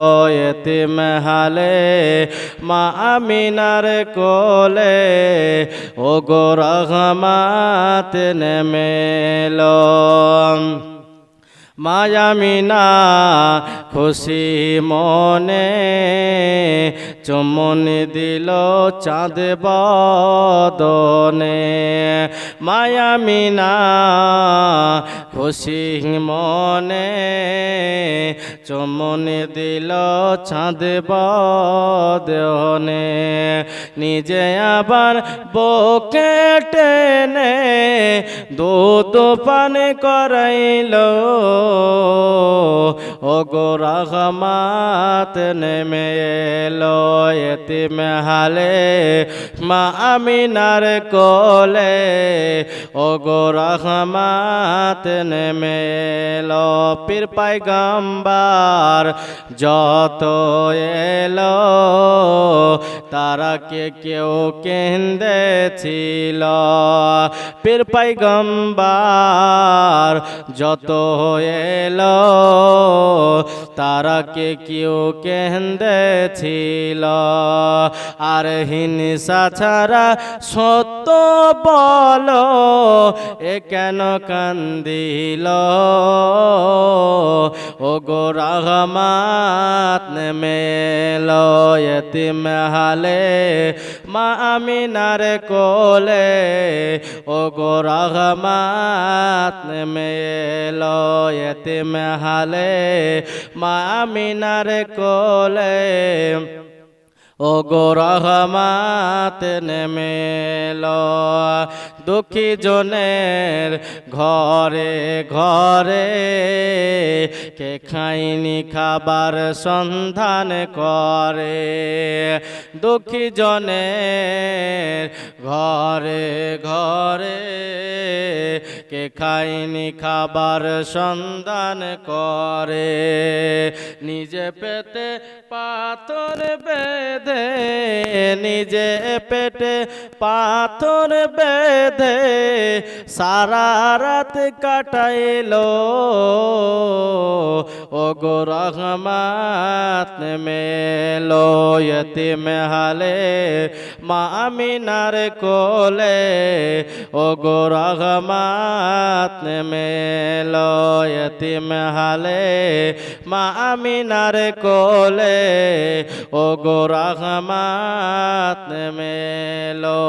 এতিম হালে মা আমিনার কোলে ও গো রহমাত নেমেলো। মায়ামিনা খুশি মনে চুমন দিল চাঁদ বদনে। মায়ামিনা খুশি মনে চুমন দিল চাঁদ বদনে। নিজে আবার বকে টেনে দুধ পান করাইল। ও গো রহমাত নেমে এলো এতিম হালে মা আমিনার কোলে ও গো রহমাত নেমে এলো পীর পাইগাম্বার, যত এলো তারা কে কেউ কেন্দেছিল পীর পাইগম্বার যত এলো তারা কে কেউ কেন্দেছিল আর হিংসা ছাড়া সত্য বলো এ কেন কান্দিল? ও গো রহমাত নেমেলো এতিম হালে। মা আমিনার কোলে ও গো রহমাত নেমেলো এতিম হালে। মা আমিনার কোলে ও গো রহমাত নেমেলো দুঃখী জনের ঘরে ঘরে কে খাইনি খাবার সন্ধান করে? দুঃখী জনের ঘরে ঘরে কে খাইনি খাবার সন্ধান করে? নিজে পেতে পাথর বেঁধে, নিজে পেটে পাথর বেঁধে সারা রাত কাটাইলো। ও গো রহমাত মেলো ইয়তিম হালে, মা আমিনার কোলে। ও গো রহমাত মেলো ইয়তিম হালে, মা আমিনার কোলে। ও গো রহমাত মেলো